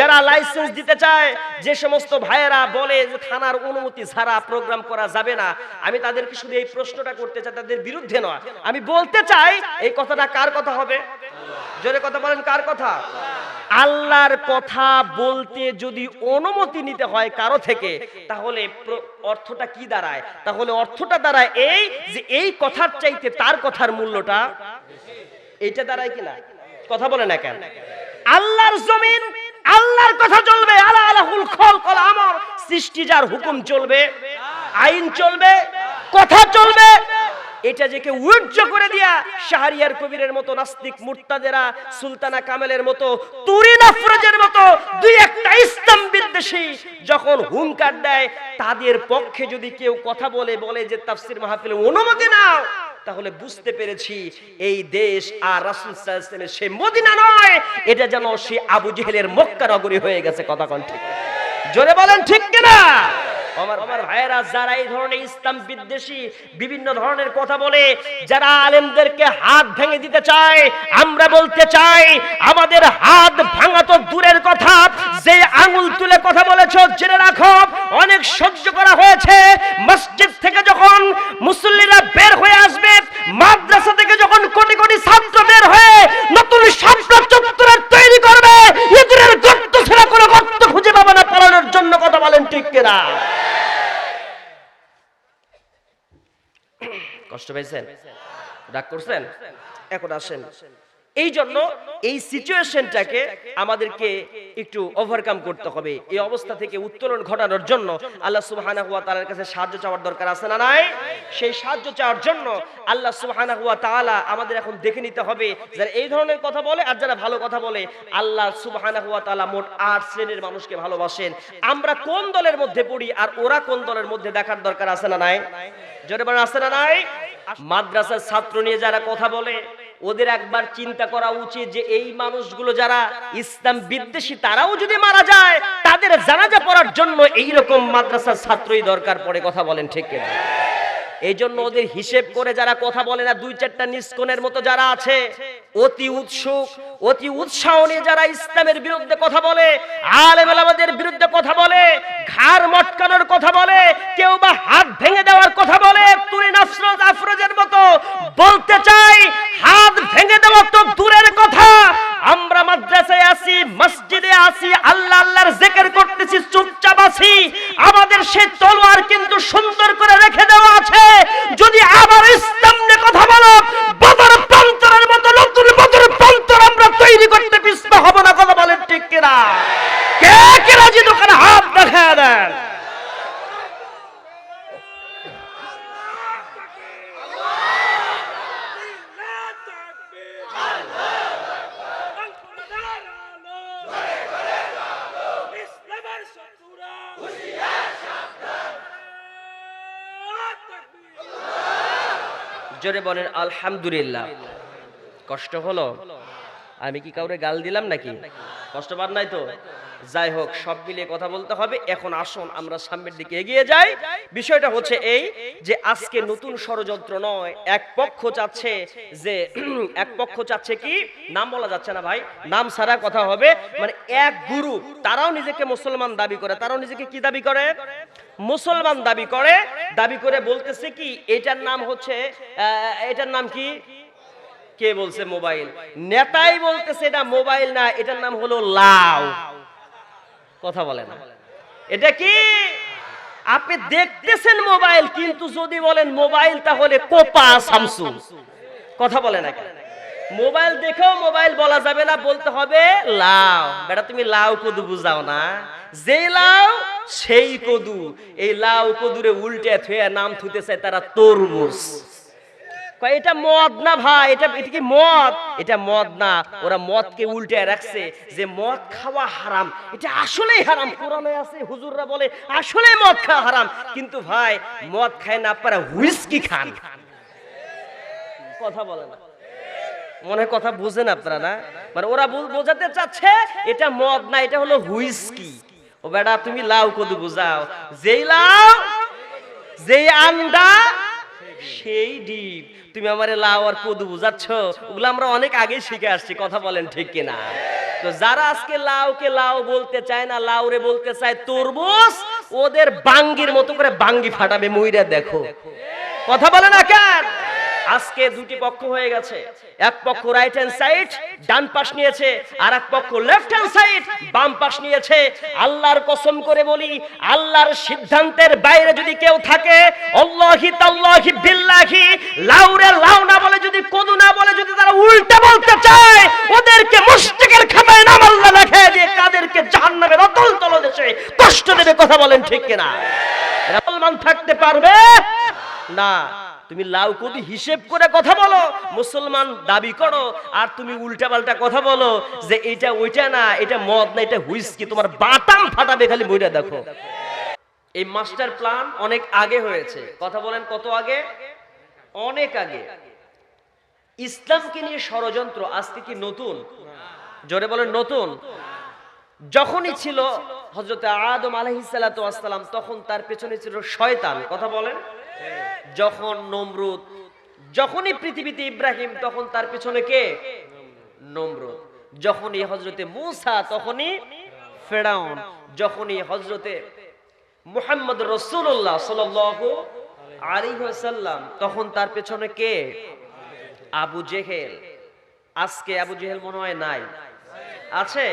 যারা লাইসেন্স দিতে চায়, যে সমস্ত ভাইয়েরা বলে যে থানার অনুমতি ছাড়া প্রোগ্রাম করা যাবে না, আমি তাদেরকে শুধু এই প্রশ্নটা করতে চাই, তাদের বিরুদ্ধে নয়। আমি বলতে চাই, এই কথাটা কার কথা হবে? জোরে কথা বলেন, কার কথা? আল্লাহর কথা বলতে যদি অনুমতি নিতে হয় কারও থেকে, তাহলে অর্থটা কি দাঁড়ায়? তাহলে অর্থটা দাঁড়ায় এই যে এই কথার চাইতে তার কথার মূল্যটা এইটা দাঁড়ায় কিনা? কথা বলে না কেন? আল্লাহর জমিন আল্লাহর কথা চলবে, আলা আলাহুল খলকল আমর। সৃষ্টি যার হুকুম চলবে, আইন চলবে, কথা চলবে। এটা যে কেউ উজ্জ করে দিয়া শাহরিয়ার কবিরের মতো নাস্তিক মুর্তাদেরা, সুলতানা কামেলের মতো তুরিন আফরোজের মতো দুই একটা ইসলাম বিদ্বেষী যখন হুঙ্কার দেয়, তাদের পক্ষে যদি কেউ কথা বলে বলে যে তাফসির মাহফিলে অনুমতি নাও তাহলে বুঝতে পেরেছি, এই দেশ আর রাসুল সাল্লাল্লাহু সে মদিনা নয়, এটা যেন সে আবু জেহেলের মক্কা নগরী হয়ে গেছে, কথা কোন ঠিক। জোরে বলেন ঠিক কিনা? আমার ভাইয়েরা যারা এই ধরনের ইসলাম বিদ্বেষী বিভিন্ন ধরনের কথা বলে যারা আলেমদেরকে হাত ভেঙে দিতে চায় আমরা বলতে চাই আমাদের হাত ভাঙা তো দূরের কথা যে আঙুল তুলে কথা বলেছ জেনে রাখো অনেক সহ্য করা হয়েছে। মসজিদ থেকে যখন মুসল্লিরা বের হয়ে আসবে মাদ্রাসা থেকে যখন কোটি কোটি ছাত্র বের হয়ে নতুন চত্বরের তৈরি করবে ইঁদুরের গর্ত ছাড়া কোনো গর্ত খুঁজে পাবে না পালানোর জন্য কথা বলেন ঠিক কেনা। কষ্ট পাইছেন ডাক করছেন? এখন আসেন। এই জন্য এই সিচুয়েশনটাকে আমাদেরকে একটু ওভারকাম করতে হবে। এই অবস্থা থেকে উত্তোলন ঘটানোর জন্য আল্লাহ সুবহানাহু ওয়া তাআলার কাছে সাহায্য চাওয়ার দরকার আছে না নাই? সেই সাহায্য চাওয়ার জন্য আল্লাহ সুবহানাহু ওয়া তাআলা আমাদের এখন দেখে নিতে হবে যারা এই ধরনের কথা বলে আর যারা ভালো কথা বলে। আল্লাহ সুবহানাহু ওয়া তাআলা মোট আট শ্রেণির মানুষকে ভালোবাসেন। আমরা কোন দলের মধ্যে পড়ি আর ওরা কোন দলের মধ্যে দেখার দরকার আছে না নাই? জোরে বলেন আছে না নাই? মাদ্রাসার ছাত্র নিয়ে যারা কথা বলে ওদের একবার চিন্তা করা উচিত যে এই মানুষগুলো যারা ইসলাম বিদ্বেষী, তারাও যদি মারা যায়, তাদের জানাজা পড়ার জন্য এইরকম মাদ্রাসার ছাত্রই দরকার পড়ে, কথা বলেন ঠিক কিনা? এই জন্য ওদের হিসেব করে যারা কথা বলে না, দুই চারটা নিষ্কনের মতো যারা আছে, অতি উৎসুক, অতি উৎসাহ নিয়ে যারা ইসলামের বিরুদ্ধে কথা বলে আলেম আমাদের বিরুদ্ধে কথা বলে, ঘাড় মটকানোর কথা বলে, কেউ বা হাত ভেঙে দেওয়ার কথা বলে তুরিন আফরোজ আফরোজের মতো বলতে চাই, হাত ভেঙে দেওয়া তো দূরের কথা। আমরা মাদ্রাসায় আছি, মসজিদে আছি, আল্লাহ আল্লাহর জিকির করতেছি, চুপচাপ আছি। আমাদের সেই তলোয়ার কিন্তু সুন্দর করে রেখে দেওয়া আছে। যদি আবার ইসলাম নিয়ে কথা বলো, বদর প্রান্তরের মতো, নতুন বদর প্রান্তর আমরা তৈরি করতে পিছপা হব না, কথা বলেন ঠিক কিনা? কে কে রাজি? দোকানে হাত দেখা দেন। জোরে বলেন, আলহামদুলিল্লাহ। কষ্ট হলো? আমি কি কাউরে গাল দিলাম নাকি? কষ্ট পান নাই তো? যাই হোক, সব মিলিয়ে কথা বলতে হবে। এখন আসুন, আমরা সামনের দিকে এগিয়ে যাই। বিষয়টা হচ্ছে এই যে, আজকে নতুন ষড়যন্ত্র নয়, এক পক্ষ চাচ্ছে যে, এক পক্ষ চাচ্ছে কি? নাম বলা যাচ্ছে না ভাই, নাম ছাড়া কথা হবে। মানে এক গুরু তারাও নিজেকে মুসলমান দাবি করে, তারাও নিজেকে কি দাবি করে? মুসলমান দাবি করে দাবি করে বলতেছে কি, এটার নাম হচ্ছে এটার নাম কি? কে বলছে মোবাইল? নেতাই বলতেছে এটা মোবাইল না, এটার নাম হলো লাউ। কথা বলে না। এটা কি? আপনি দেখতেছেন মোবাইল, কিন্তু যদি বলেন মোবাইল, তাহলে কোপা সামসুং কথা বলে না মোবাইল দেখেও মোবাইল বলা যাবে না, বলতে হবে লাউ। বেটা, তুমি লাউ কদু বুঝাও না। যেই লাউ, সেই কদু। এই লাউ কদুরে উল্টে থুয়ে নাম থুতে চায় তারা তরমুজ। এটা মদ না ভাই? এটা এটা কি মদ? এটা মদ না। ওরা মদকে উল্টে রাখছে যে মদ খাওয়া হারাম। এটা আসলেই হারাম। কোরআনে আছে, হুজুররা বলে আসলে মদ খাওয়া হারাম। কিন্তু ভাই, মদ খায় না, আপনারা হুইস্কি খান। কথা বলে না। মনে কথা বুঝেন আপনারা না? মানে ওরা বোঝাতে চাচ্ছে, এটা মদ না, এটা হলো হুইস্কি। ও বেটা, তুমি লাউ কদু বুঝাও। যেই লাউ, যেই আন্ডা, সেই ডিপ। তুমি আমারে লাউ আর কদু বুঝাচ্ছ? ওগুলো আমরা অনেক আগে শিখে আসছি, কথা বলেন ঠিক কিনা? তো যারা আজকে লাউকে লাউ বলতে চায় না, লাউরে বলতে চায় তরমুজ, ওদের বাঙ্গির মতো করে বাঙ্গি ফাটাবে, মুইরা দেখো। কথা বলে না কেন? আজকে দুটি পক্ষ হয়ে গেছে। এক পক্ষ রাইট হ্যান্ড সাইড ডান পাশ নিয়েছে, আর এক পক্ষ লেফট হ্যান্ড সাইড বাম পাশ নিয়েছে। আল্লাহর কসম করে বলি, আল্লাহর সিদ্ধান্তের বাইরে যদি কেউ থাকে আল্লাহি তাল্লাহি বিল্লাহি, লাউরে লাউ না বলে যদি, কদু না বলে যদি তারা উল্টে বলতে চায়, ওদেরকে মুশরিকের খাতায় নাম আল্লাহ লেখে দিয়ে কাদেরকে জাহান্নামের অতল তলদেশে কষ্ট দেবে কথা বলেন ঠিক কিনা? মুসলমান থাকতে পারবে? না। তুমি লাউ কবি হিসেব করে কথা বলো, মুসলমান দাবি করো, আর তুমি উল্টা পাল্টা কথা বলো যে এটা ওইটা না, এটা মদ না, এটা হুইস্কি, তোমার বাটাম ফাটাবে খালি বইটা দেখো। এই মাস্টার প্ল্যান অনেক আগে হয়েছে। কথা বলেন কত আগে? অনেক আগে। ইসলামকে নিয়ে ষড়যন্ত্র, আজকে কি নতুন? জোরে বলেন নতুন। যখনই ছিল হজরত আদম আলহিসাল্লাম তখন তার পেছনে ছিল শয়তান। কথা বলেন। যখন নমরুদ, যখনই পৃথিবীতে ইব্রাহিম, তখন তার পেছনে কে? নমরুদ। যখনই হজরতে মুসা, তখনই ফেরাউন। যখনই হজরতে মুহাম্মদ রসুল্লাহ সাল আলী সাল্লাম তখন তার পেছনে কে? আবু জেহেল। আজকে আবু জেহেল মনে হয় নাই। আছে?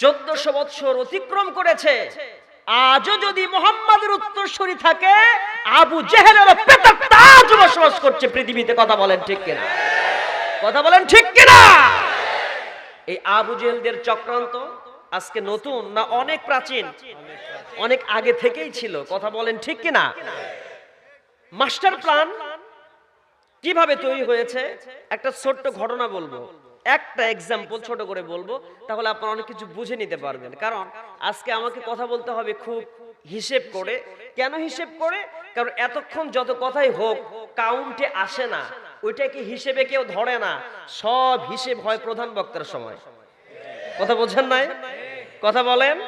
চোদ্দশো বৎসর অতিক্রম করেছে। আজও যদি মোহাম্মদের উত্তরসূরি থাকে আবু জেহেলের পেতার তাজ বসবাস করছে পৃথিবীতে, কথা বলেন ঠিক কিনা? কথা বলেন ঠিক কিনা? এই আবু জেহেলদের চক্রান্ত আজকে নতুন না অনেক প্রাচীন? অনেক আগে থেকেই ছিল, কথা বলেন ঠিক কিনা? মাস্টার প্ল্যান কীভাবে তৈরি হয়েছে? একটা ছোট্ট ঘটনা বলব। একটা এক্সাম্পল ছোট করে বলব, তাহলে আপনারা অনেক কিছু বুঝে নিতে পারবেন। কারণ আজকে আমাকে কথা বলতে হবে খুব হিসেব করে। কেন হিসেব করে? কারণ এতক্ষণ যত কথাই হোক কাউন্টে আসে না। ওইটাকে হিসেবে কেউ ধরে না। সব হিসেব হয় প্রধান বক্তার সময়। কথা বোঝেন নাই? কথা বলেন?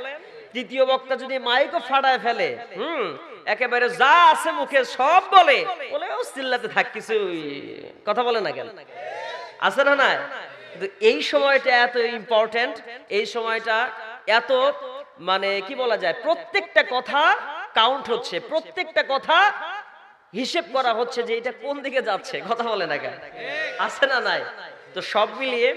তৃতীয় বক্তা যদি মাইকও ফাটায় ফেলে, হুম, একেবারে যা আছে মুখে সব বলে বলে, ও, চিল্লাতে থাক কিছু কথা বলে না কেন? আছে না নাই? এই সময়টা এত ইম্পর্টেন্ট এই সময়টা এত মানে কি বলা যায়, প্রত্যেকটা কথা কাউন্ট হচ্ছে, প্রত্যেকটা কথা হিসেব করা হচ্ছে যে এটা কোন দিকে যাচ্ছে, কথা বলে না কেন? আছে না নাই? তো সব মিলিয়ে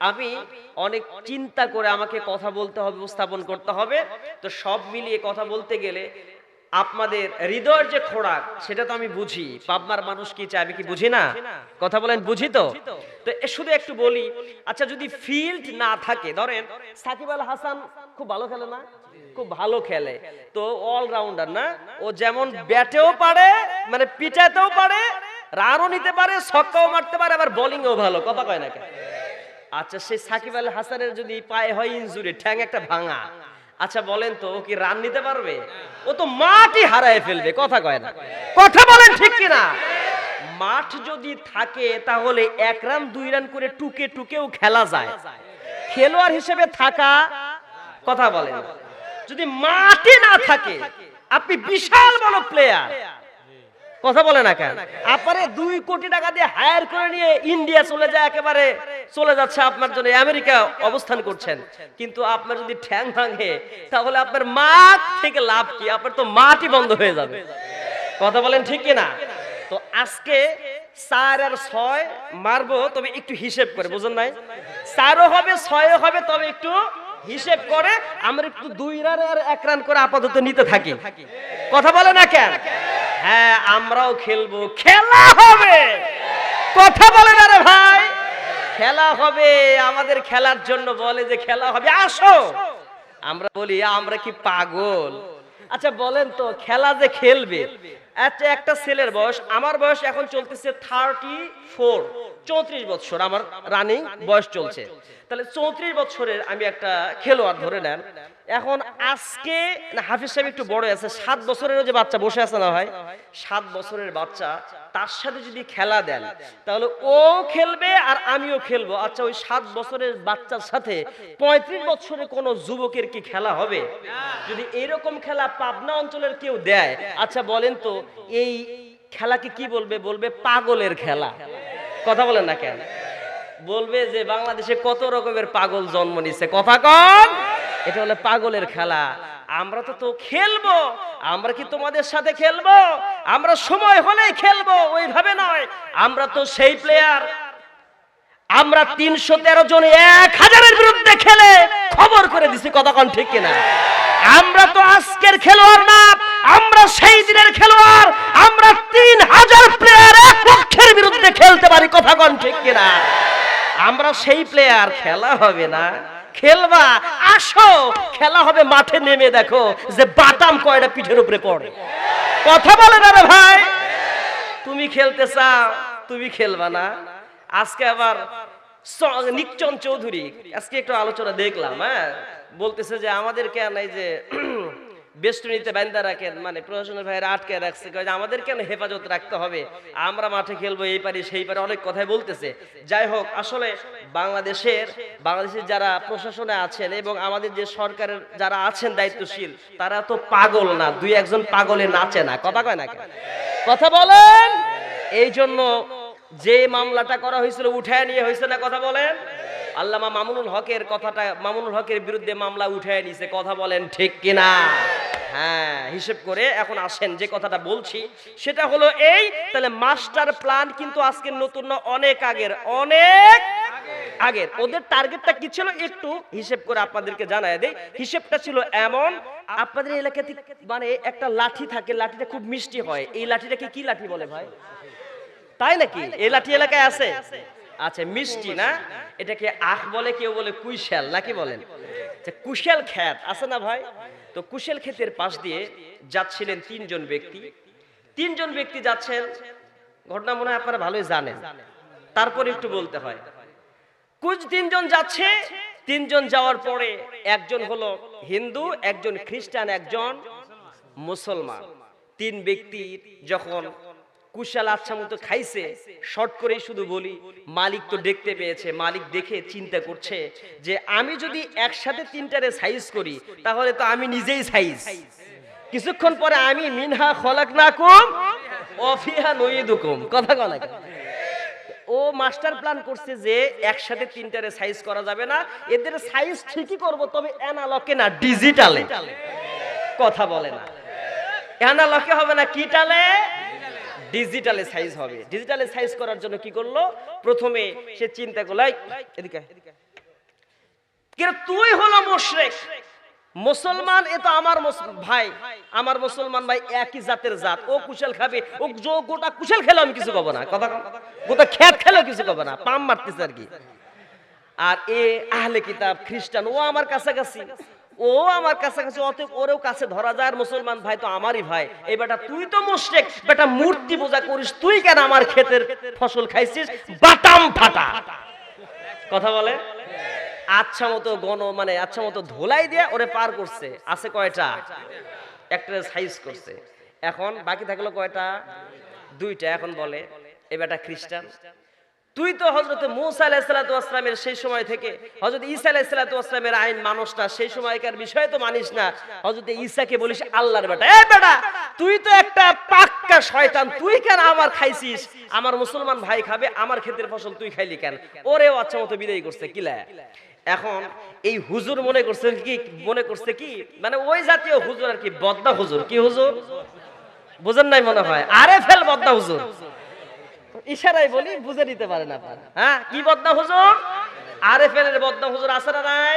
আমি অনেক চিন্তা করে আমাকে কথা বলতে হবে, উপস্থাপন করতে হবে। তো সব মিলিয়ে কথা বলতে গেলে আপনাদের হৃদয়ের যে খোরাক, সেটা তো আমি বুঝি। পাবনার মানুষ কি চায়, আমি কি বুঝি না? কথা বলেন, বুঝি তো? তো শুধু একটু বলি। আচ্ছা যদি ফিল্ড না থাকে, ধরেন, সাকিব আল হাসান খুব ভালো খেলে না? খুব ভালো খেলে। তো অলরাউন্ডার না? ও যেমন ব্যাটেও পারে মানে পিটাতেও পারে, রানও নিতে পারে, ছক্কাও মারতে পারে, আবার বোলিংও ভালো। কথা কয় না কেন? আচ্ছা সেই সাকিব আল হাসানের যদি পায়ে হয় ইনজুরি ঠ্যাং একটা ভাঙা। আচ্ছা বলেন তো, ও কি রান নিতে পারবে? ও তো মাটি হারায় ফেলবে, কথা কয় না। কথা বলেন ঠিক কিনা? মাঠ যদি থাকে, তাহলে এক রান, দুই রান করে টুকে টুকেও খেলা যায়। খেলোয়াড় হিসেবে থাকা, কথা বলেন। যদি মাটি না থাকে, আপনি বিশাল বড় প্লেয়ার কথা বলে না কেন? আপনারে দুই কোটি টাকা দিয়ে হায়ার করে নিয়ে ইন্ডিয়া চলে যায় একেবারে। চলে যাচ্ছে আপনার জন্য। আমেরিকা অবস্থান করছেন। কিন্তু আপনার যদি ঠ্যাং ভাঙে, তাহলে আপনার মাঠ থেকে লাভ কি? আপনার তো মাটি বন্ধ হয়ে যাবে। কথা বলেন ঠিক কিনা তো আজকে চার আর ছয় মারবো, তবে একটু হিসেব করে, বুঝুন নাই? চারও হবে, ছয়ও হবে, তবে একটু হিসেব করে। আমরা একটু দুই রান আর এক রান করে আপাতত নিতে থাকি। কথা বলে না কেন? হ্যাঁ আমরাও খেলব। খেলা হবে। কথা বলে না রে ভাই। খেলা হবে। আমাদের খেলার জন্য বলে যে খেলা হবে। আসো। আমরা বলি, আমরা কি পাগল? আচ্ছা বলেন তো, খেলা যে খেলবে আচ্ছা একটা ছেলের বয়স, আমার বয়স এখন চলতেছে থার্টি ফোর চৌত্রিশ বছর আমার রানিং বয়স চলছে। তাহলে চৌত্রিশ বছরের আমি একটা খেলোয়াড় ধরে নেন। এখন আজকে হাফিজ সাহেব একটু বড় আছে, সাত বছরেরও যে বাচ্চা বসে আছে না ভাই, সাত বছরের বাচ্চা, তার সাথে যদি খেলা দেন, তাহলে ও খেলবে আর আমিও খেলব। আচ্ছা ওই সাত বছরের বাচ্চার সাথে পঁয়ত্রিশ বছরের কোন যুবকের কি খেলা হবে? যদি এরকম খেলা পাবনা অঞ্চলের কেউ দেয় আচ্ছা বলেন তো এই খেলাকে কি বলবে? বলবে পাগলের খেলা। কথা বলেন না কেন? বলবে যে বাংলাদেশে কত রকমের পাগল জন্ম নিচ্ছে কথা কন? এটা হলো পাগলের খেলা। আমরা তো তো খেলব। আমরা কি তোমাদের সাথে খেলব? আমরা সময় হলেই খেলব। ওইভাবে নয়। আমরা তো সেই প্লেয়ার আমরা তিনশো তেরো জন এক হাজারের বিরুদ্ধে খেলে খবর করে দিছি। কথা কতক্ষণ ঠিক কিনা? আমরা তো আজকের খেলোয়াড় না। আমরা সেই দিনের খেলোয়াড়, আমরা তিন হাজার প্লেয়ার এক পক্ষের বিরুদ্ধে খেলতে পারি কতক্ষণ ঠিক কিনা? আমরা সেই প্লেয়ার খেলা হবে না। খেলবা, আসো, খেলা হবে, মাঠে নেমে দেখো যে বাটাম কয়টা পিঠের উপরে পড়ে। কথা বলে না রে ভাই? তুমি খেলতে চাও, তুমি খেলবা না। আজকে আবার নিকচন চৌধুরী, আজকে একটু আলোচনা দেখলাম হ্যাঁ? বলতেছে যে আমাদের কেন এই যে বেষ্টনীতে বান্দা রাখেন মানে প্রশাসনের ভাইয়ের আটকে রাখছে আমাদের কেন হেফাজত রাখতে হবে? আমরা মাঠে খেলব, এই পারি সেই পারি অনেক কথাই বলতেছে। যাই হোক, আসলে বাংলাদেশের বাংলাদেশের যারা প্রশাসনে আছেন এবং আমাদের যে সরকারের যারা আছেন দায়িত্বশীল, তারা তো পাগল না, দুই একজন পাগলে নাচে না। কথা কয় না কথা বলেন! এই জন্য যে মামলাটা করা হয়েছিল উঠায় নিয়ে হয়েছে না কথা বলেন? আল্লামা মামুনুল হকের কথাটা, মামুনুল হকের বিরুদ্ধে মামলা উঠায় নিছে, কথা বলেন ঠিক কিনা? হ্যাঁ হিসেব করে এখন আসেন, যে কথাটা বলছি, সেটা হলো এই, তাহলে মাস্টার প্ল্যান কিন্তু আজকে নতুন না, অনেক আগের অনেক আগের। ওদের টার্গেটটা কি ছিল একটু হিসেব করে আপনাদেরকে জানায় দেই। হিসেবটা ছিল এমন, আপনাদের এলাকাতে মানে একটা লাঠি থাকে, লাঠিটা খুব মিষ্টি হয়। এই লাঠিটাকে কি লাঠি বলে ভাই? তাই নাকি? এই লাঠি এলাকায় আছে? আচ্ছা মিষ্টি না? এটাকে আখ বলে কেউ বলে কুইশাল নাকি বলেন? আচ্ছা, কুশাল খ্যাত আছে না ভাই? তো কুশাল ক্ষেতের পাশ দিয়ে যাচ্ছিলেন তিনজন ব্যক্তি। তিনজন ব্যক্তি যাচ্ছেন ঘটনা মনে হয় আপনারা ভালোই জানেন। তারপর একটু বলতে হয়। কুচ তিনজন যাচ্ছে? তিনজন যাওয়ার পরে একজন হলো হিন্দু একজন খ্রিস্টান একজন মুসলমান। তিন ব্যক্তি যখন কুশাল আচ্ছা মতো খাইছে শর্ট করেই শুধু বলি, মালিক তো দেখতে পেয়েছে, মালিক দেখে চিন্তা করছে যে আমি যদি একসাথে তিনটারে সাইজ করি, তাহলে তো আমি নিজেই সাইজ কিছুক্ষণ পরে আমি মিনহা খলাক না কুম অফিহা নইদুকুম কথা কলা ও মাস্টার প্ল্যান করছে যে একসাথে তিনটারে সাইজ করা যাবে না, এদের সাইজ ঠিকই করব, তবে অ্যানালকে না, ডিজিটালে। কথা বলে না। অ্যানালকে হবে না কিটালে? ডিজিটালে সাইজ হবে। ডিজিটালে সাইজ করার জন্য কি করল? প্রথমে সে চিন্তা করল এদিকে তুই হলো মুশরিক। মুসলমান এ তো আমার ভাই আমার মুসলমান ভাই একই জাতের জাত। ও কুশল খাবে ও গোটা কুশল খেলে আমি কিছু কব না। কথা গোটা খেত খেলে কিছু কব না। পাম মারতেছে আর কি। আর এ আহলে কিতাব খ্রিস্টান ও আমার কাছাকাছি। ও আমার কাছাকাছি, অতএব ওরেও কাছে ধরা যায়। মুসলমান ভাই তো আমারই ভাই। এই বেটা তুই তো মুশরিক। বেটা মূর্তি পূজা করিস। তুই কেন আমার ক্ষেতের ফসল খাইছিস? বাটাম ফাটা। কথা বলে? আচ্ছা মতো গণ মানে আচ্ছা মতো ধোলাই দিয়ে ওরে পার করছে। আছে কয়টা? একটা সাইজ করছে। এখন বাকি থাকল কয়টা? দুইটা। এখন বলে, এ বেটা খ্রিস্টান। তুই তো হজরত মুসা আলাইসালামের সেই সময় থেকে হজরত ঈসা আলাইসালামের আইন মানুষ না, সেই সময়কার বিষয় তো মানিস না। হজরত ঈসাকে বলিস, আল্লাহর বেটা, এ বেটা, তুই তো একটা পাক্কা শয়তান, তুই কেন আমার খাইছিস? আমার মুসলমান ভাই খাবে, আমার ক্ষেতের ফসল তুই খাইলি কেন? ওরেও আচ্ছা মতো বিদায় করছে কিলা এখন এই হুজুর মনে করছে কি, মনে করছে কি মানে ওই জাতীয় হুজুর আর কি বদ্দা হুজুর, কি হুজুর? বুঝেন নাই মনে হয়? আরে ফেল বদ্দা হুজুর। ইশারাই বলি, বুঝে নিতে পারেন আপনারা। হ্যাঁ কি বদনা হুজুর? আরে ফেলের বদনা হুজুর আছে না নাই?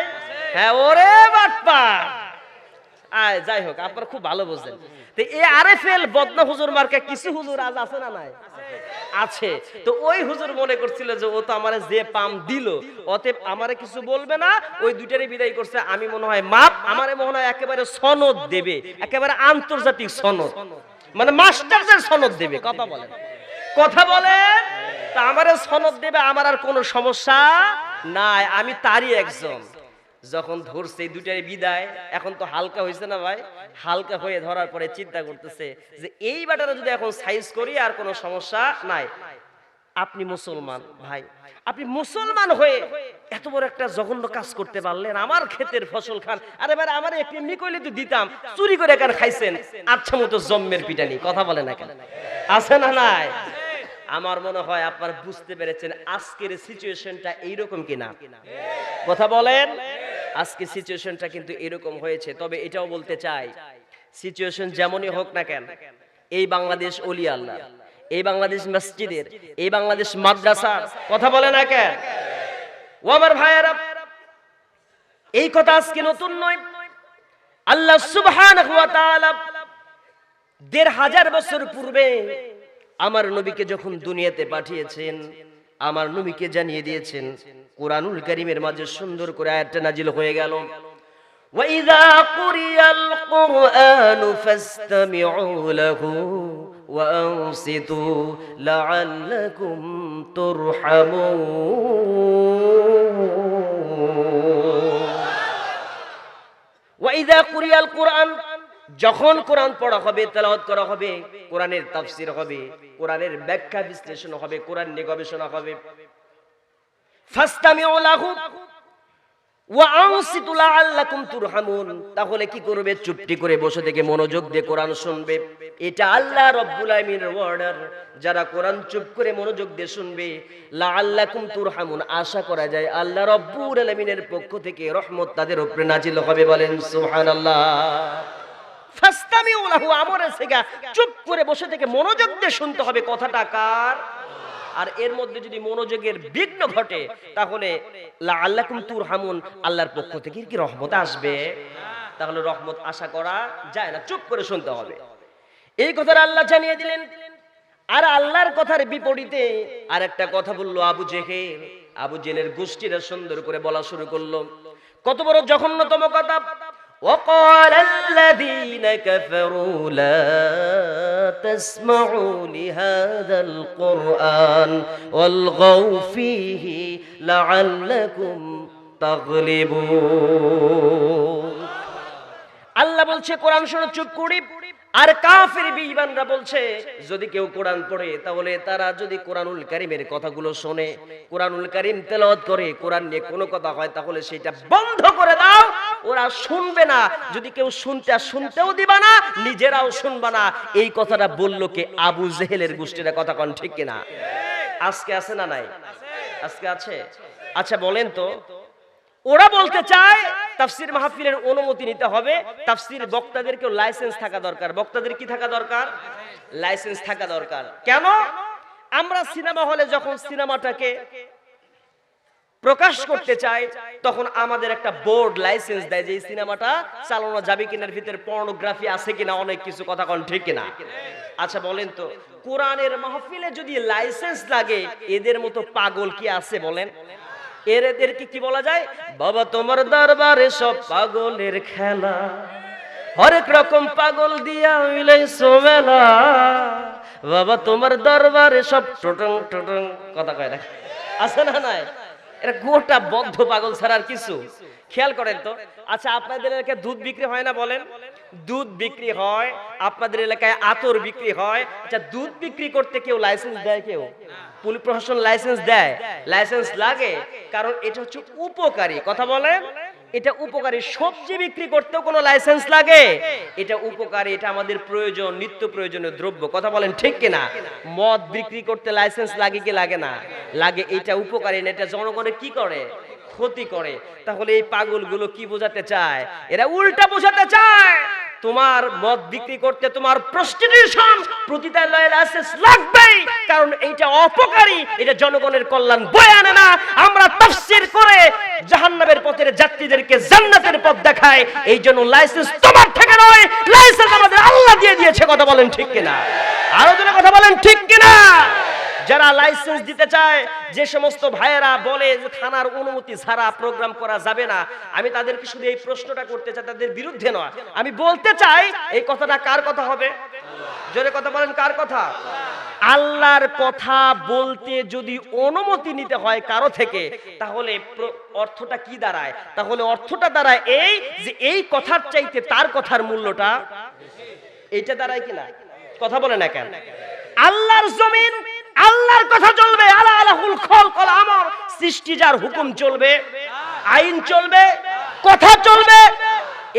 হ্যাঁ ওরে বাটপা আয়, যাই হোক, আপনারা খুব ভালো বুঝেন তো এই আরএফএল বদনা হুজুর মার্কা কিছু হুজুর আজ আছে না নাই? আছে। তো ওই হুজুর মনে করছিল যে ও তো আমারে যে পাম দিল, অতএব আমারে কিছু বলবে না, ওই দুইটারই বিদায় করছে। আমি মনে হয় মাপ, আমারে মনে হয় একেবারে সনদ দেবে, একেবারে আন্তর্জাতিক সনদ। মানে মাস্টারদের সনদ দেবে, কথা বলেন। কথা বলে? তা আমারে সনদ দেবে, আমার আর কোনো সমস্যা নাই, আমি তারই একজন। যখন ধরছে দুটার বিদায়, এখন তো হালকা হয়েছে না ভাই? হালকা হয়ে ধরার পরে চিন্তা করতেছে যে, এই বাটারে যদি এখন সাইজ করি, আর কোনো সমস্যা নাই। আপনি মুসলমান, ভাই। আপনি মুসলমান হয়ে এত বড় একটা জঘন্য কাজ করতে পারলেন। আমার ক্ষেতের ফসল খান। আরে ভাই, আমার একটু এমনি কইলে তো দিতাম, চুরি করে কেন খাইছেন? আচ্ছা মতো জম্মের পিটানি, কথা বলে না কেন? আছে না নাই? আমার মনে হয় আপনারা বুঝতে পেরেছেন আজকের সিচুয়েশনটা এইরকম কিনা। কথা বলেন? আজকে সিচুয়েশনটা কিন্তু এরকম হয়েছে, তবে এটাও বলতে চাই, সিচুয়েশন যেমনই হোক না কেন, এই বাংলাদেশ অলি আল্লাহ, এই বাংলাদেশ মসজিদের, এই বাংলাদেশ মাদ্রাসার, কথা বলে না কেন? ও আমার ভাইয়েরা, এই কথা আজকে নতুন নয়। আল্লাহ তাআলা দেড় হাজার বছর পূর্বে আমার নবীকে যখন দুনিয়াতে পাঠিয়েছেন আমার নবীকে জানিয়ে দিয়েছেন কোরআনুল কারীমের মাঝে সুন্দর করে আয়াতটা নাজিল হয়ে গেল وَإِذَا قُرِئَ الْقُرْآنُ فَاسْتَمِعُوا لَهُ وَأَنصِتُوا لَعَلَّكُمْ تُرْحَمُونَ ওয়াইদা কুরিয়াল কোরআন যখন কোরআন পড়া হবে, তেলাওয়াত করা হবে, কোরআনের তাফসির হবে, কোরআনের ব্যাখ্যা বিশ্লেষণ হবে, কোরআন নিয়ে গবেষণা হবে। তাহলে কি করবে? চুপটি করে বসে থেকে মনোযোগ দিয়ে কোরআন শুনবে। এটা আল্লাহ রব্বুল অর্ডার যারা কোরআন চুপ করে মনোযোগ দিয়ে শুনবে লা লাআল্লাকুম তুরহামুন। আশা করা যায় আল্লাহ রব্বুল আলামিনের পক্ষ থেকে রহমত তাদের উপরে নাজিল হবে বলেন, সুবহানাল্লাহ। চুপ করে বসে থেকে মনোযোগ দিয়ে শুনতে হবে কথাটা কার? আর এর মধ্যে যদি মনোযোগের বিঘ্ন ঘটে, তাহলে আল্লাহকুম তুর হামুন আল্লাহর পক্ষ থেকে কি রহমত আসবে? তাহলে রহমত আশা করা যায় না, চুপ করে শুনতে হবে। এই কথাটা আল্লাহ জানিয়ে দিলেন। আর আল্লাহর কথার বিপরীতে আর একটা কথা বলল আবু জেহেল। আবু জেলের গোষ্ঠীরা সুন্দর করে বলা শুরু করল। কত বড় জঘন্যতম কথা। وقال الذين كفروا لا تسمعوا لهذا القرآن والغوا فيه لعلكم تغلبون. আল্লাহ বলছে, কোরআন শুনে, চুপ করি। আর কাফের বিঈমানরা বলছে, যদি কেউ কোরআন পড়ে, তাহলে তারা যদি কোরআনুল কারীমের কথাগুলো শোনে, কোরআনুল কারীম তেলাওয়াত করে, কোরআন নিয়ে কোনো কথা হয়, তাহলে সেটা বন্ধ করে দাও। ওরা শুনবে না। যদি কেউ শুনতে শুনতেও দিবা না, নিজেরাও শুনবা না। এই কথাটা বলল কে? আবু জেহেলের গোষ্ঠীরা। কথা কন ঠিক কিনা? আজকে আছে না নাই? আজকে আছে? আচ্ছা বলেন তো। ওরা বলতে চায়, তাফসির মাহফিলের অনুমতি নিতে হবে। তাফসির বক্তাদেরকেও লাইসেন্স থাকা দরকার। বক্তাদের কি থাকা দরকার? লাইসেন্স থাকা দরকার। কেন? আমরা সিনেমা হলে যখন সিনেমাটাকে প্রকাশ করতে চাই, তখন আমাদের একটা বোর্ড লাইসেন্স দেয় যে এই সিনেমাটা চালানো যাবে কিনার ভিতরে পর্নোগ্রাফি আছে কিনা, অনেক কিছু কথা কোন ঠিক কিনা? আচ্ছা বলেন তো, কোরআনের মাহফিলে যদি লাইসেন্স লাগে, এদের মতো পাগল কি আছে বলেন? এর কি বলা যায়? বাবা, তোমার দরবারে সব পাগলের খেলা। হরেক রকম পাগল দিয়া হইলে সোমেলা। বাবা, তোমার দরবারে সব টোটং টোটং কথা কয় না আছে না নাই? এটা গোটা বদ্ধ পাগল ছাড়া আর কিছু। খেয়াল করেন তো। আচ্ছা আপনাদের দুধ বিক্রি হয় না বলেন? দুধ বিক্রি হয়, আপনাদের এলাকায় আতর বিক্রি হয়। আচ্ছা দুধ বিক্রি করতে কেউ লাইসেন্স দেয় কেউ? পুলিশ প্রশাসন লাইসেন্স দেয়। লাইসেন্স লাগে, কারণ এটা হচ্ছে উপকারী। কথা বলেন? এটা উপকারী। সবজি বিক্রি করতেও কোনো লাইসেন্স লাগে। এটা উপকারী, এটা আমাদের প্রয়োজন, নিত্য প্রয়োজনীয় দ্রব্য। কথা বলেন ঠিক কিনা? মদ বিক্রি করতে লাইসেন্স লাগে কি লাগে না? লাগে, এটা উপকারী না, এটা জনগণের কি করে? ক্ষতি করে। তাহলে এই পাগলগুলো কি বোঝাতে চায়? এরা উল্টা বোঝাতে চায়। তোমার মদ বিক্রি করতে তোমার প্রস্টিটিউশন প্রতিদালয়ের লাইসেন্স লাগবেই। কারণ এইটা অপকারী, এটা জনগণের কল্যাণ বয়ে আনে না। আমরা তাফসীর করে জাহান্নামের পথের যাত্রীদেরকে জান্নাতের পথ দেখায় এই জন্য লাইসেন্স তোমার থেকে নয়, লাইসেন্স আমাদের আল্লাহ দিয়ে দিয়েছে। কথা বলেন ঠিক কিনা? আরও জনে কথা বলেন ঠিক কিনা? যারা লাইসেন্স দিতে চায়, যে সমস্ত ভাইয়েরা বলে যে থানার অনুমতি ছাড়া প্রোগ্রাম করা যাবে না, আমি তাদেরকে শুধু এই প্রশ্নটা করতে চাই, তাদের বিরুদ্ধে নয়। আমি বলতে চাই, এই কথাটা কার কথা হবে? জোরে কথা বলেন, কার কথা? আল্লাহর কথা বলতে যদি অনুমতি নিতে হয় কারও থেকে, তাহলে অর্থটা কি দাঁড়ায়? তাহলে অর্থটা দাঁড়ায় এই যে এই কথার চাইতে তার কথার মূল্যটা, এইটা দাঁড়ায় কিনা? কথা বলে না কেন? আল্লাহর জমিন আল্লাহর কথা চলবে আলা আলাহুল খলকল আমর। সৃষ্টি যার হুকুম চলবে, আইন চলবে, কথা চলবে।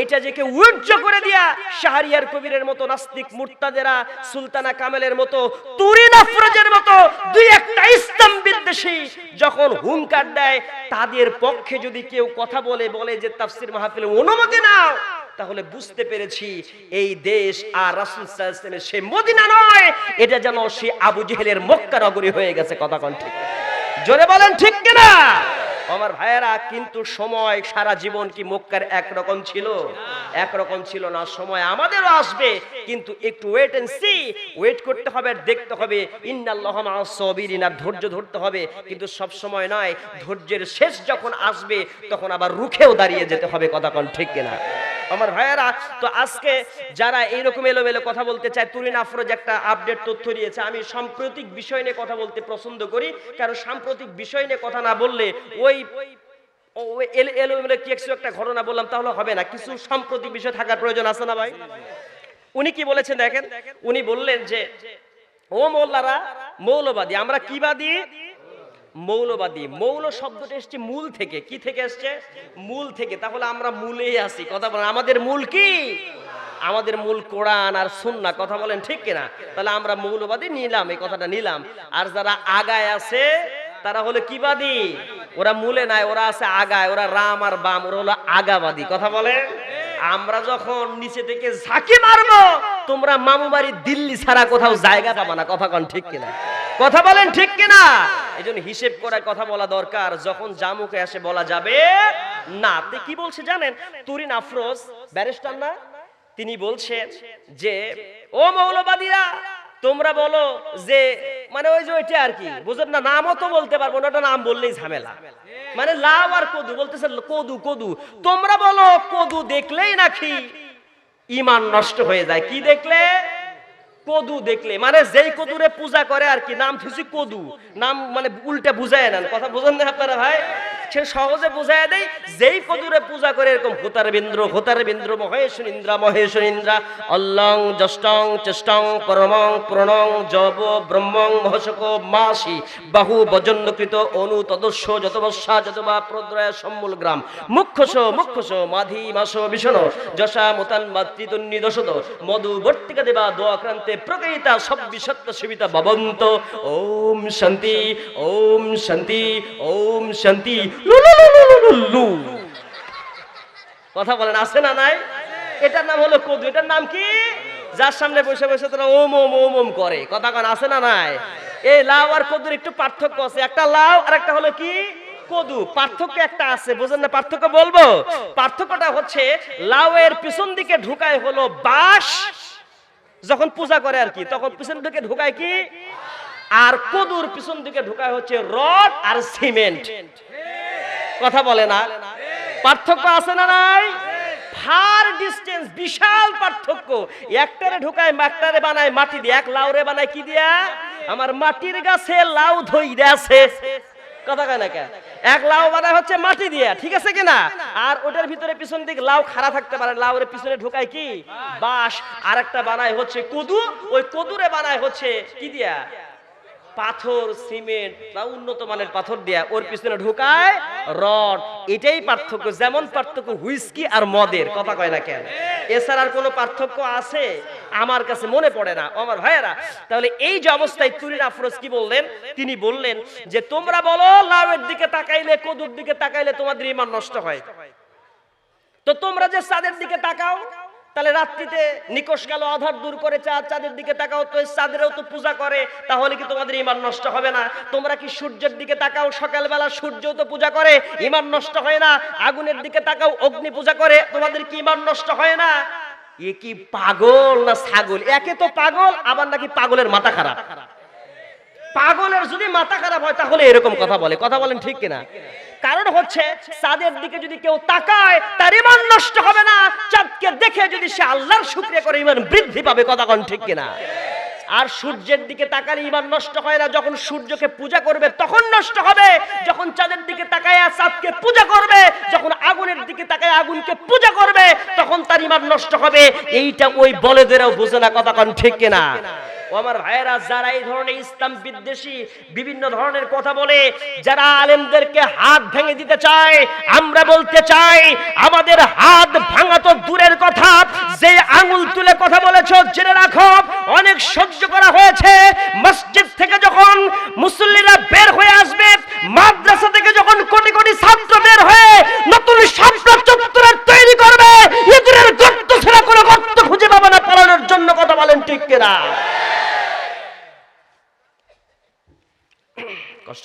এটা যে কেউ উজ্জ করে দিয়া শাহরিয়ার কবিরের মতো নাস্তিক মুর্তাদেরা, সুলতানা কামেলের মতো তুরিন আফরোজের মতো দুই একটা ইসলাম বিদ্বেষী যখন হুঙ্কার দেয়, তাদের পক্ষে যদি কেউ কথা বলে বলে যে তাফসির মাহফিলে অনুমতি নাও তাহলে বুঝতে পেরেছি, এই দেশ আর রাসুল সাল্লাল্লাহু সে মদিনা নয়, এটা যেন সে আবু জেহেলের মক্কা নগরী হয়ে গেছে, কথা কোন ঠিক জোরে বলেন ঠিক কিনা? আমার ভাইয়েরা, কিন্তু সময় সারা জীবন কি মক্কার একরকম ছিল? একরকম ছিল না, সময় আমাদেরও আসবে, কিন্তু একটু ওয়েট এন্ড সি ওয়েট করতে হবে, দেখতে হবে, ইন্নাল্লাহ মা'আস সাবিরিন, আর ধৈর্য ধরতে হবে, কিন্তু সব সময় নয়, ধৈর্যের শেষ যখন আসবে, তখন আবার রুখেও দাঁড়িয়ে যেতে হবে, কথা কোন ঠিক কিনা? আমার ভাইয়েরা, তো আজকে যারা এইরকম এলোমেলো কথা বলতে চায় তুরিন আফরোজ একটা আপডেট তথ্য দিয়েছে। আমি সাম্প্রতিক বিষয় নিয়ে কথা বলতে পছন্দ করি, কারণ সাম্প্রতিক বিষয় নিয়ে কথা না বললে ওই এলোমেলো কি কিছু একটা ঘটনা বললাম, তাহলে হবে না। কিছু সাম্প্রতিক বিষয় থাকার প্রয়োজন আছে না ভাই? উনি কি বলেছেন দেখেন? উনি বললেন যে, ও মোল্লারা মৌলবাদী, আমরা কি বাদী? মৌলবাদী। মৌল শব্দটা এসছে মূল থেকে। কি থেকে এসছে? মূল থেকে। তাহলে আমরা মূলেই আছি। কথা বলেন, আমাদের মূল কি? আমাদের মূল কোরআন আর সুন্না কথা বলেন ঠিক কিনা? তাহলে আমরা মৌলবাদী নিলাম, এই কথাটা নিলাম। আর যারা আগায় আছে, তারা হলো কিবাদী? ওরা মূলে নাই, ওরা আছে আগায়। ওরা রাম আর বাম, ওরা হলো আগাবাদী। কথা বলে আমরা যখন নিচে থেকে ঝাঁকি মারবো, তোমরা মামু বাড়ি দিল্লি ছাড়া কোথাও জায়গা পাবা না। কথা কন ঠিক কিনা? কথা বলেন ঠিক কিনা? এই জন্য হিসেব করে কথা বলা দরকার। যখন জামুকে আসে বলা যাবে, না তে কি বলছে জানেন? তুরিন আফরোজ, ব্যারিস্টার না? তিনি বলছেন যে, ও মৌলবাদীরা, তোমরা বলো যে মানে ওই যে ওইটা আর কি, বুঝলেন না? নামও তো বলতে পারব না, ওটা নাম বললেই ঝামেলা। মানে লাভ আর কদু, বলতেছে কদু কদু। তোমরা বলো, কদু দেখলেই নাকি ইমান নষ্ট হয়ে যায়। কি দেখলে? কদু দেখলে মানে যেই কদুরে পূজা করে আর কি, নাম থুসি কদু। নাম মানে উল্টে বুঝায় না, কথা বুঝেন না আপনারা ভাই? সে সহজে বুঝায় দেয় যেই কদুরে পূজা করে এরকম হোতার বিন্দ্র হোতার বিন্দ্র মহেশ্বর ইন্দ্রা অল্লং জষ্টং চেষ্টং, পরমং, প্রণং, জব, ব্রহ্মং মহশক মাসি, বাহু বজন্নকৃত অনু, তদস্য যতবর্ষা যতবা, প্রদ্রয়, সম্মূল গ্রাম। মুখ্যস মুখ্যস মাধি, মাস ভীষণ যশা, মোতান মাতৃতন্নি দশত, মধু, বর্তিকা দেবা দোয়াক্রান্তে প্রকৃতা, সব বিসত্য সুবিতা, ভবন্ত। ওম শান্তি ওম শান্তি ওম শান্তি কথা বলেন, আছে না নাই? এটার নাম হলো কদু, এটার নাম কি? যার সামনে বসে বসে তোরা ওম ওম ওম ওম করে। কথা কন, আছে না নাই? এই লাউ আর কদুর একটু পার্থক্য আছে। একটা লাউ আর একটা হলো কি? কদু। পার্থক্য একটা আছে, বুঝেন না পার্থক্য বলব? পার্থক্যটা হচ্ছে লাউ এর পিছন দিকে ঢুকায় হলো বাঁশ, যখন পূজা করে আর কি, তখন পিছন দিকে ঢুকায় কি? আর কদুর পিছন দিকে ঢুকায় হচ্ছে রড আর সিমেন্ট। কথা বলে না। পার্থক্য আছে না নাই? ফার ডিস্টেন্স, বিশাল পার্থক্য। একটারে ঢুকায়, একটারে বানায় মাটি দিয়ে। এক লাউরে বানায় কি দিয়া? আমার মাটির গাছে লাউ ধইরে আছে। কথা কয় না কেন? এক লাউ বানায় হচ্ছে মাটি দিয়া, ঠিক আছে কিনা? আর ওটার ভিতরে পিছন দিক লাউ খাড়া থাকতে পারে। লাউরে পিছনে ঢুকায় কি? বাঁশ। আর একটা বানায় হচ্ছে কদু। ওই কদুরে বানায় হচ্ছে কি দিয়া? পাথর, সিমেন্ট বা উন্নত মানের পাথর দিয়া ওর পিছনে ঢুকায় রড। এটাই পার্থক্য, যেমন পার্থক্য হুইস্কি আর মদের, কথা কয় না কেন? এছাড়া আর কোনো পার্থক্য আছে? আমার কাছে মনে পড়ে না আমার ভাইয়েরা। তাহলে এই যে অবস্থায় তুরিন আফরোজ কি বললেন? তিনি বললেন যে, তোমরা বলো লাভের দিকে তাকাইলে, কদুর দিকে তাকাইলে তোমাদের ইমান নষ্ট হয়। তো তোমরা যে চাঁদের দিকে তাকাও তাহলে রাত্রিতে নিকশ কালো আধার দূর করে চাঁদ চাঁদের দিকে তাকাও, তো চাঁদেরও তো পূজা করে, তাহলে কি তোমাদের ইমান নষ্ট হবে না? তোমরা কি সূর্যের দিকে তাকাও, সকালবেলা সূর্যও তো পূজা করে ইমান নষ্ট হয় না? আগুনের দিকে তাকাও, অগ্নি পূজা করে, তোমাদের কি ইমান নষ্ট হয় না? এ কি পাগল না ছাগল? একে তো পাগল, আবার নাকি পাগলের মাথা খারাপ? পাগলের যদি মাথা খারাপ হয়, তাহলে এরকম কথা বলে। কথা বলেন ঠিক কিনা? কারণ হচ্ছে চাঁদের দিকে যদি কেউ তাকায়, তার ইমান নষ্ট হবে না। চাঁদকে দেখে যদি সে আল্লাহর শুক্রিয়া করে ইমান বৃদ্ধি পাবে, কথা কোন ঠিক কিনা? আর সূর্যের দিকে তাকালে ইমান নষ্ট হয় না। যখন সূর্যকে পূজা করবে, তখন নষ্ট হবে। যখন চাঁদের দিকে তাকায় চাঁদকে পূজা করবে, যখন আগুনের দিকে তাকায় আগুনকে পূজা করবে, তখন তার ইমান নষ্ট হবে। এইটা ওই বলেদেরও বুঝে না, কথা কোন ঠিক কিনা? আমার ভাইয়েরা, যারা এই ধরনের ইসলাম বিদ্বেষী বিভিন্ন ধরনের কথা বলে, যারা আলেমদেরকে হাত ভেঙে দিতে চায়, আমরা বলতে চাই, আমাদের হাত ভাঙা তো দূরের কথা, যে আঙুল তুলে কথা বলেছ, জেনে রাখো, অনেক সহ্য করা হয়েছে, মসজিদ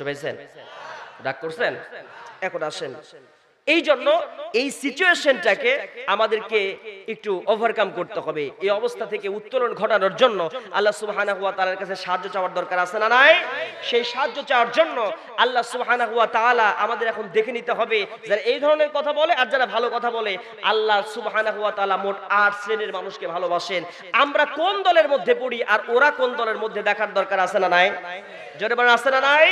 কষ্ট পেয়েছেন? রাগ করছেন? এখন আসেন। এই জন্য এই সিচুয়েশনটাকে আমাদেরকে একটু ওভারকাম করতে হবে। এই অবস্থা থেকে উত্তোলন ঘটানোর জন্য আল্লাহ সুবহানাহু ওয়া তাআলার কাছে সাহায্য চাওয়ার দরকার আছে না নাই? সেই সাহায্য চাওয়ার জন্য আল্লাহ সুবহানাহু ওয়া তাআলা আমাদের এখন দেখে নিতে হবে যারা এই ধরনের কথা বলে আর যারা ভালো কথা বলে। আল্লাহ সুবহানাহু ওয়া তাআলা মোট আট শ্রেণির মানুষকে ভালোবাসেন। আমরা কোন দলের মধ্যে পড়ি আর ওরা কোন দলের মধ্যে দেখার দরকার আছে না নাই। জোরে বলেন আছে না নাই?